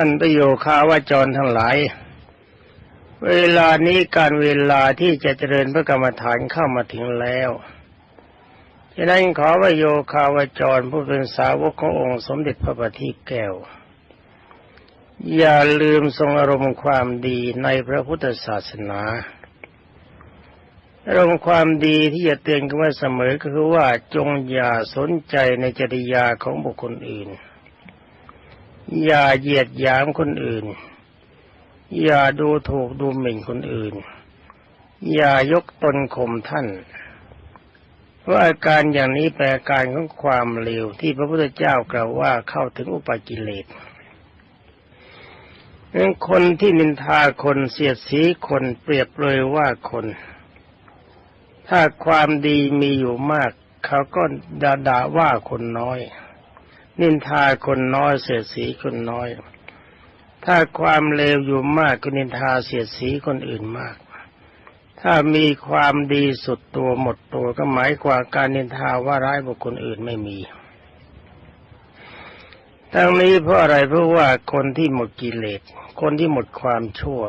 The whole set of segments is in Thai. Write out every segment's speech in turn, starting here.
ท่านประโยคาวาจรทั้งหลาย เวลานี้การเวลาที่จะเจริญพระกรรมฐานเข้ามาถึงแล้วฉะนั้นขอวโยคาวาจรผู้เป็นสาวกขององค์สมเด็จพระบัณฑิตแก้ว อย่าลืมทรงอารมณ์ความดีในพระพุทธศาสนาอารมณ์ความดีที่จะเตือนกันไว่าเสมอก็คือว่าจงอย่าสนใจในจริยาของบุคคลอื่น อย่าเหยียดหยามคนอื่น อย่าดูถูกดูหมิ่นคนอื่น อย่ายกตนข่มท่านว่าอาการอย่างนี้แปลการของความเลวที่พระพุทธเจ้ากล่าวว่าเข้าถึงอุปกิเลสนั้นคนที่นินทาคนเสียดสีคนเปรียบเลยว่าคน ถ้าความดีมีอยู่มาก เขาก็ด่าด่าว่าคนน้อย นินทาคนน้อยเสียสีคนน้อย ถ้าความเลวอยู่มากก็นินทาเสียสีคนอื่นมาก ถ้ามีความดีสุดตัวหมดตัวก็หมายกว่าการนินทาว่าร้ายบุคคลอื่นไม่มีทั้งนี้เพราะอะไรเพราะว่าคนที่หมดกิเลสคนที่หมดความชั่ว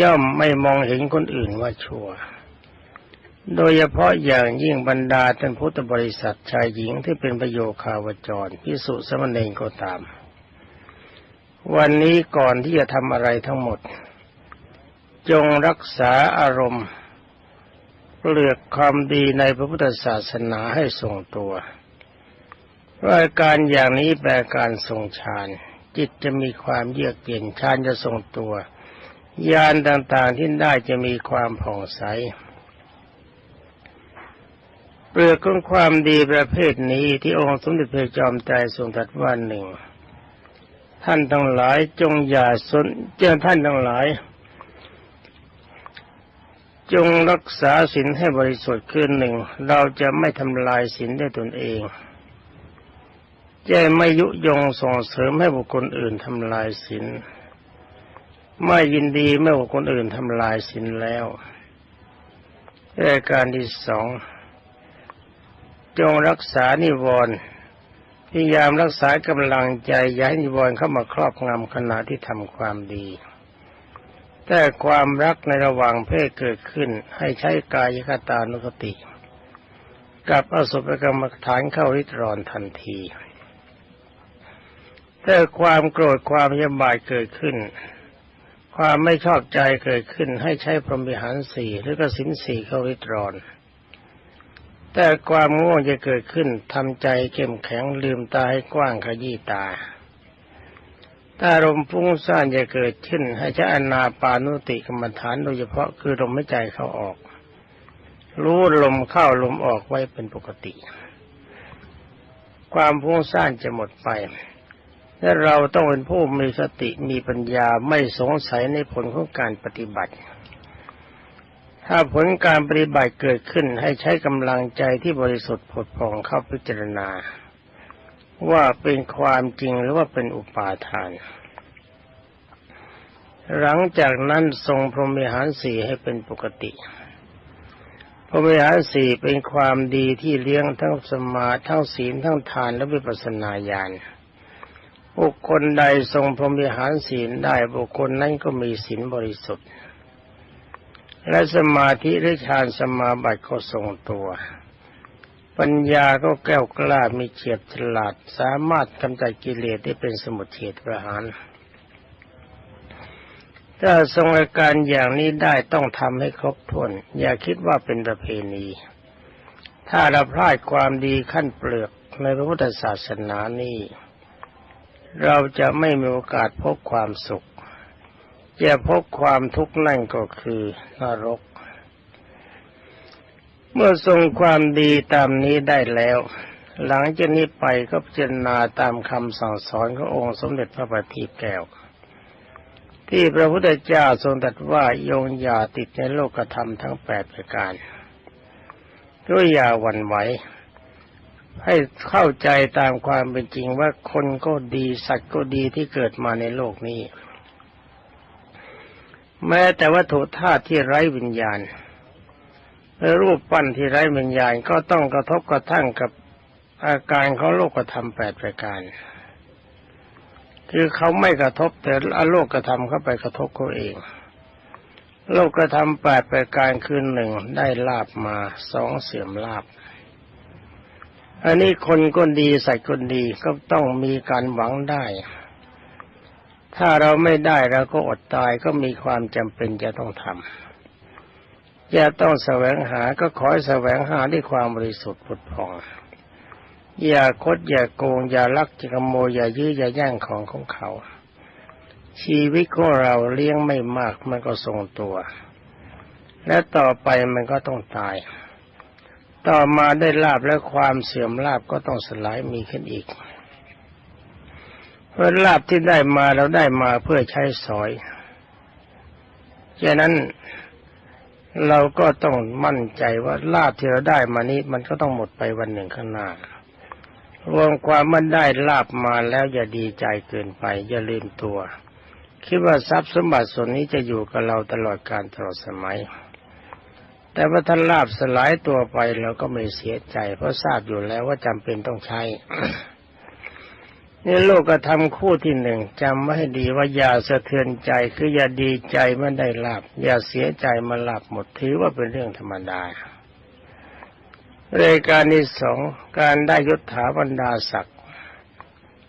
ย่อมไม่มองเห็นคนอื่นว่าชั่ว โดยเฉพาะอย่างยิ่งบรรดาท่านพุทธบริษัทชายหญิงที่เป็นประโยคาวจรพิสุสมณเณรก็ตาม วันนี้ก่อนที่จะทำอะไรทั้งหมด จงรักษาอารมณ์เปลือกความดีในพระพุทธศาสนาให้ทรงตัวรายการอย่างนี้แปลการทรงฌาน จิตจะมีความเยือกเย็นฌานจะทรงตัว ญาณต่างๆที่ได้จะมีความผ่องใส เปลือกของความดีประเภทนี้ที่องค์สมเด็จพระจอมไตรทรงตรัสว่าหนึ่งท่านทั้งหลายจงอย่าสนเจ้าท่านทั้งหลาย จงรักษาศีลให้บริสุทธิ์ขึ้นหนึ่ง เราจะไม่ทำลายศีลด้วยตนเองจะไม่ยุยงส่งเสริมให้บุคคลอื่นทำลายศีลไม่ยินดีเมื่อบุคคลอื่นทำลายศีลแล้วรายการที่สอง จงรักษานิวรณ์พยายามรักษากำลังใจย้ายนิวรณ์เข้ามาครอบงำขณะที่ทำความดี แต่ความรักในระหว่างเพศเกิดขึ้นให้ใช้กายคตานุสติกับอสุภกรรมฐานเข้าริตรอนทันทีถ้าความโกรธความยำบายเกิดขึ้น ความไม่ชอบใจเกิดขึ้น ให้ใช้พรหมิหารสี่หรือกสินสี่เข้าริตรอน แต่ความง่วงจะเกิดขึ้นทำใจเข้มแข็งลืมตาให้กว้างขยี้ตา ถ้าลมฟุ้งซ่านจะเกิดขึ้น ให้ใช้อนาปานุติกรรมฐานโดยเฉพาะคือลมหายใจเข้าออก รู้ลมเข้าลมออกไว้เป็นปกติ ความฟุ้งซ่านจะหมดไปและเราต้องเป็นผู้มีสติมีปัญญาไม่สงสัยในผลของการปฏิบัติ ถ้าผลการปฏิบัติเกิดขึ้นให้ใช้กำลังใจที่บริสุทธิ์ผดผ่องเข้าพิจารณา ว่าเป็นความจริงหรือว่าเป็นอุปาทาน หลังจากนั้นทรงพรหมิหารสี่ให้เป็นปกติ พรหมิหารสี่เป็นความดีที่เลี้ยงทั้งสมาทั้งศีลทั้งทานและวิปัสสนาญาณบุคคลใดทรงพรหมิหารศีลได้บุคคลนั้นก็มีศีลบริสุทธิ์ และสมาธิหรือฌานสมาบัติก็ทรงตัว ปัญญาก็แก้วกล้ามีเฉียบฉลาด สามารถกำจัดกิเลสได้เป็นสมุทเฉดประหาร ถ้าทรงอาการอย่างนี้ได้ต้องทำให้ครบถ้วน อย่าคิดว่าเป็นประเพณี ถ้าเราพลาดความดีขั้นเปลือกในพระพุทธศาสนานี้ เราจะไม่มีโอกาสพบความสุข จะพบความทุกข์นั่นก็คือนรก เมื่อทรงความดีตามนี้ได้แล้ว หลังจากนี้ไปก็พิจารณาตามคำสั่งสอนขององค์สมเด็จพระบัณฑิตแก้ว ที่พระพุทธเจ้าทรงตรัสว่าโยงอย่าติดในโลกธรรมทั้งแปดประการด้วยอย่าหวั่นไหวให้เข้าใจตามความเป็นจริงว่าคนก็ดีสัตว์ก็ดีที่เกิดมาในโลกนี้ แม้แต่วัตถุธาตุที่ไร้วิญญาณรูปปั้นที่ไร้วิญญาณก็ต้องกระทบกระทั่งกับอาการของโลกธรรมแปดประการ คือเขาไม่กระทบแต่โลกกระทำเข้าไปกระทบเขาเอง โลกกระทำแปดประการคืนหนึ่งได้ลาบมาสองเสื่อมลาบ อันนี้คนก็ดีใส่คนดีก็ต้องมีการหวังได้ ถ้าเราไม่ได้เราก็อดตายก็มีความจำเป็นจะต้องทำอย่าต้องแสวงหาก็ขอให้แสวงหาด้วยความบริสุทธิ์ผุดผ่อง อย่าคดอย่าโกง อย่าลักอย่าขโมยอย่ายื้ออย่าแย่งของของเขา ชีวิตของเราเลี้ยงไม่มากมันก็ทรงตัว และต่อไปมันก็ต้องตาย ต่อมาได้ลาบและความเสื่อมลาบก็ต้องสลายมีขึ้นอีก เพราะลาบที่ได้มาเราได้มาเพื่อใช้สอยฉะนั้นเราก็ต้องมั่นใจว่าลาบที่เราได้มานี้มันก็ต้องหมดไปวันหนึ่งข้างหน้ารวมความมันได้ลาบมาแล้วอย่าดีใจเกินไป อย่าลืมตัว คิดว่าทรัพย์สมบัติส่วนนี้จะอยู่กับเราตลอดการตลอดสมัย แต่ว่าท่านลาบสลายตัวไปเราก็ไม่เสียใจ เพราะทราบอยู่แล้วว่าจำเป็นต้องใช้ นี่โลกกระทำคู่ที่หนึ่งจำไว้ให้ดีว่าอย่าสะเทือนใจคืออย่าดีใจเมื่อได้ลาบอย่าเสียใจมาลาบหมดถือว่าเป็นเรื่องธรรมดารายการที่สองการได้ยศถาบรรดาศักดิ์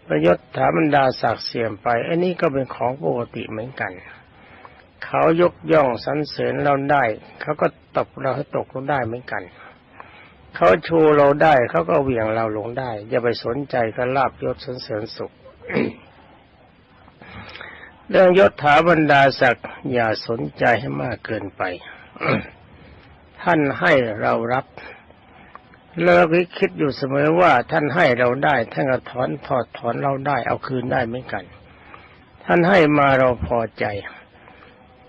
ประยศถาบรรดาศักดิ์เสื่อมไปอันนี้ก็เป็นของปกติเหมือนกัน เขายกย่องสรรเสริญเราได้ เขาก็ตบเราให้ตกลงได้เหมือนกัน เขาชูเราได้เขาก็เหวี่ยงเราลงได้ อย่าไปสนใจกับลาบยศสรรเสริญสุข เรื่องยศถาบรรดาศักดิ์อย่าสนใจให้มากเกินไป ท่านให้เรารับเลิกคิดอยู่เสมอว่าท่านให้เราได้ท่านก็ถอนถอดถอนเราได้ เอาคืนได้เหมือนกัน ท่านให้มาเราพอใจ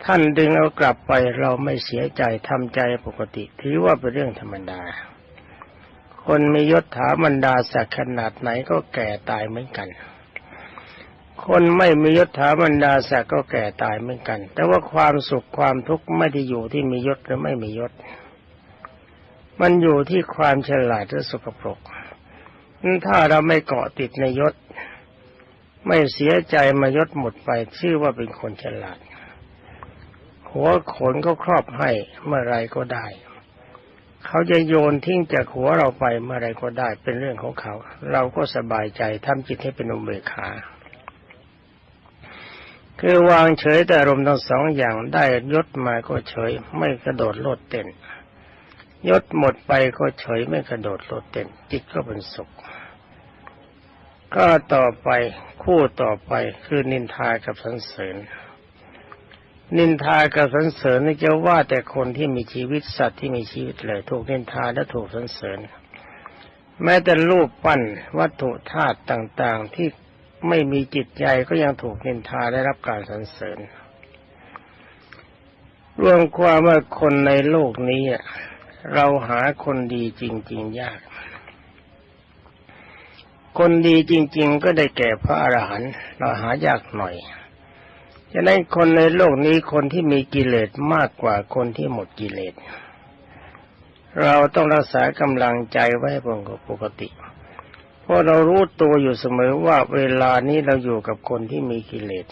ท่านดึงเอากลับไปเราไม่เสียใจทำใจปกติ ถือว่าเป็นเรื่องธรรมดา คนมียศถาบรรดาศักดิ์ขนาดไหนก็แก่ตายเหมือนกัน คนไม่มียศถาบรรดาศักดิ์ก็แก่ตายเหมือนกัน แต่ว่าความสุขความทุกข์ไม่ได้อยู่ที่มียศหรือไม่มียศ มันอยู่ที่ความฉลาดหรือสกปรกถ้าเราไม่เกาะติดในยศ ไม่เสียใจมายศหมดไปชื่อว่าเป็นคนฉลาด หัวขนก็ครอบให้เมื่อไรก็ได้ เขาจะโยนทิ้งจากหัวเราไปเมื่อไรก็ได้เป็นเรื่องของเขา เราก็สบายใจทำจิตให้เป็นอุเบกขาคือวางเฉยแต่อารมณ์ทั้งสองอย่างได้ยศมาก็เฉย ไม่กระโดดโลดเต้นยศหมดไปก็เฉยไม่กระโดดโลดเต้นจิตก็เป็นสุข ก็ต่อไปคู่ต่อไปคือนินทากับสรรเสริญ นินทากับสรรเสริญนี่จะว่าแต่คนที่มีชีวิตสัตว์ที่มีชีวิตเลย ถูกนินทาและถูกสรรเสริญ แม้แต่รูปปั้นวัตถุธาตุต่างๆที่ไม่มีจิตใจก็ยังถูกนินทาได้รับการสรรเสริญ รวมความว่าคนในโลกนี้เราหาคนดีจริง ๆ ยาก คนดีจริง ๆ ก็ได้แก่พระอรหันต์เราหายากหน่อย ฉะนั้นคนในโลกนี้คนที่มีกิเลสมากกว่าคนที่หมดกิเลส เราต้องรักษากำลังใจไว้เป็นปกติ เพราะเรารู้ตัวอยู่เสมอว่าเวลานี้เราอยู่กับคนที่มีกิเลส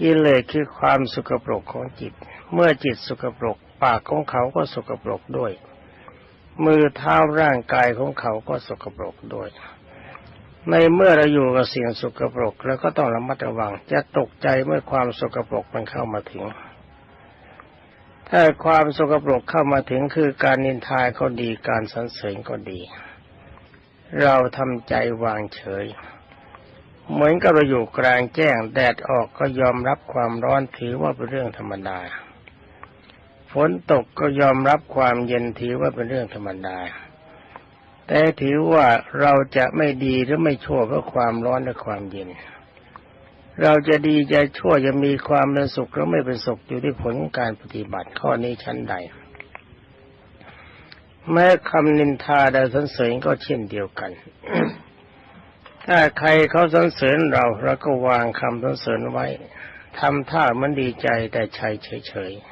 กิเลสคือความสุกปรกของจิต เมื่อจิตสุกปรกปากของเขาก็สุกปรกด้วย มือเท้าร่างกายของเขาก็สกปรกด้วย ในเมื่อเราอยู่กับสิ่งสกปรกเราก็ต้องระมัดระวัง จะตกใจเมื่อความสกปรกมันเข้ามาถึง ถ้าความสกปรกเข้ามาถึงคือการนินทาก็ดีการสรรเสริญก็ดี เราทำใจวางเฉย เหมือนกับเราอยู่กลางแจ้งแดดออกก็ยอมรับความร้อนถือว่าเป็นเรื่องธรรมดาฝนตกก็ยอมรับความเย็นถือว่าเป็นเรื่องธรรมดา แต่ถือว่าเราจะไม่ดีหรือไม่ชั่วเพราะความร้อนและความเย็น เราจะดีจะชั่วจะมีความเป็นสุขหรือไม่เป็นสุขอยู่ที่ผลการปฏิบัติข้อนี้ชั้นใด แม้คำนินทาใดสรรเสริญก็เช่นเดียวกัน ถ้าใครเขาสรรเสริญเราเราก็วางคำสรรเสริญไว้ทำท่ามันดีใจแต่ใจเฉยๆ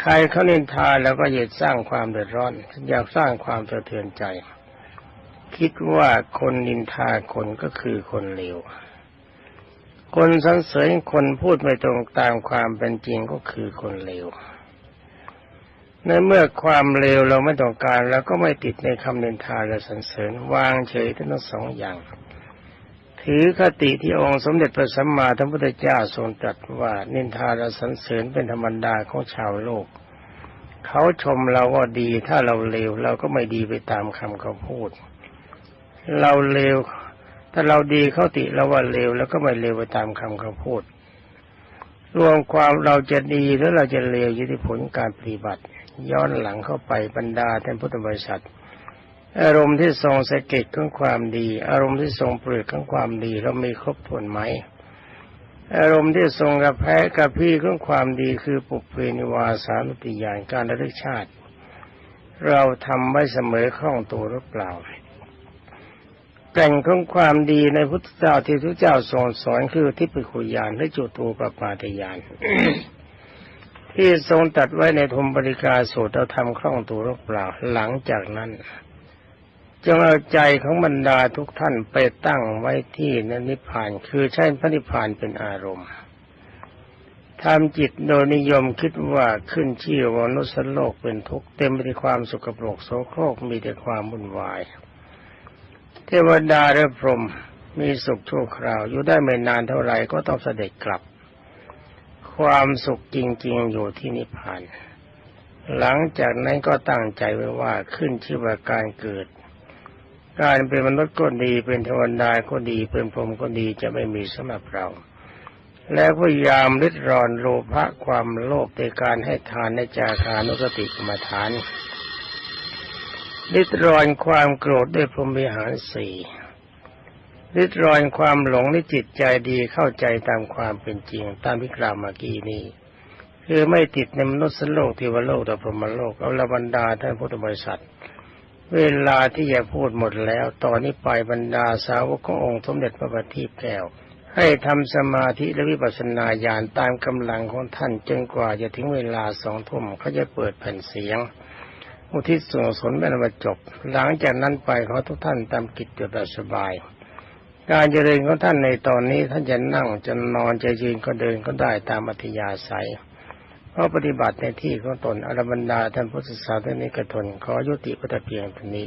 ใครเขาเนินทาแล้วก็อยาสร้างความเดือดร้อนอยากสร้างความสะเทือนใจ คิดว่าคนนินทาคนก็คือคนเลวคนสรรเสริญคนพูดไม่ตรงตามความเป็นจริงก็คือคนเลวในเมื่อความเลวเราไม่ต้องการเราก็ไม่ติดในคำเนินทาและสรรเสริญวางเฉยทั้งสองอย่าง ถือคติที่องค์สมเด็จพระสัมมาสัมพุทธเจ้าทรงตรัสว่านินทาและสรรเสริญเป็นธรรมดาของชาวโลก เขาชมเราว่าดีถ้าเราเลวเราก็ไม่ดีไปตามคำเขาพูด เราเลวถ้าเราดีเขาติเราว่าเลวแล้วก็ไม่เลวไปตามคำเขาพูด รวมความเราจะดีหรือเราจะเลวอยู่ที่ผลการปฏิบัติ ย้อนหลังเข้าไปบรรดาท่านพุทธบริษัท อารมณ์ที่ทรงสะเก็ดของความดี อารมณ์ที่ทรงเปลือกของความดี เรามีครบถ้วนไหม อารมณ์ที่ทรงกระแพ้กระพี่ของความดีคือปุเพนิวาสานุติยานการระลึกชาติ เราทำไว้เสมอคล่องตัวหรือเปล่าแก่งของความดีในพุทธเจ้าที่พระเจ้าทรงสอนคือทิพยคุยานและจุตูปปาตยานที่ทรงตัดไว้ในธมบริกาสูตรเราทำคล่องตัวหรือเปล่าหลังจากนั้น จงเอาใจของบรรดาทุกท่านไปตั้งไว้ที่นนิพพาน คือใช้พระนิพพานเป็นอารมณ์ทำจิตโดยนิยมคิดว่าขึ้นชื่อว่านุสโลกเป็นทุกข์เต็มไปด้วยความสุขปรกโสโครกมีแต่ความวุ่นวาย เทวดาและพรหมมีสุขชั่วคราวอยู่ได้ไม่นานเท่าไหร่ก็ต้องเสด็จกลับ ความสุขจริง ๆ อยู่ที่นิพพาน หลังจากนั้นก็ตั้งใจไว้ว่าขึ้นชื่อว่าการเกิด การเป็นมนุษย์ก็ดีเป็นเทวดาก็ดีเป็นพรหมก็ดีจะไม่มีสำหรับเรา และพยายามริดรอนโลภะความโลภในการให้ทานในจาคานุสติกรรมฐานริดรอนความโกรธด้วยพรหมิหารสี่ริดรอนความหลงในจิตใจดีเข้าใจตามความเป็นจริงตามที่กล่าวมื่อกี้นี้คือไม่ติดในมนุษย์โลกเทวโลกแต่พรหมโลกเอาละบรรดาท่านพุทธบริษัท เวลาที่จะพูดหมดแล้ว ตอนนี้ไปบรรดาสาวกขององค์สมเด็จพระบัณฑิตแก้ว ให้ทำสมาธิและวิปัสสนาญาณตามกำลังของท่านจนกว่าจะถึงเวลาสองทุ่มเขาจะเปิดแผ่นเสียง อุทิศส่วนกุศลเป็นวันจบ หลังจากนั้นไปขอทุกท่านตามกิจเดีสบาย การเจริญของท่านในตอนนี้ท่านจะนั่งจะนอนจะยืนก็เดินก็ได้ตามอัธยาศัย เพราะปฏิบัติในที่ของตนอรบรรดาท่านพุทธศาสนิกชนขอยุติพุทธเพียงเท่านี้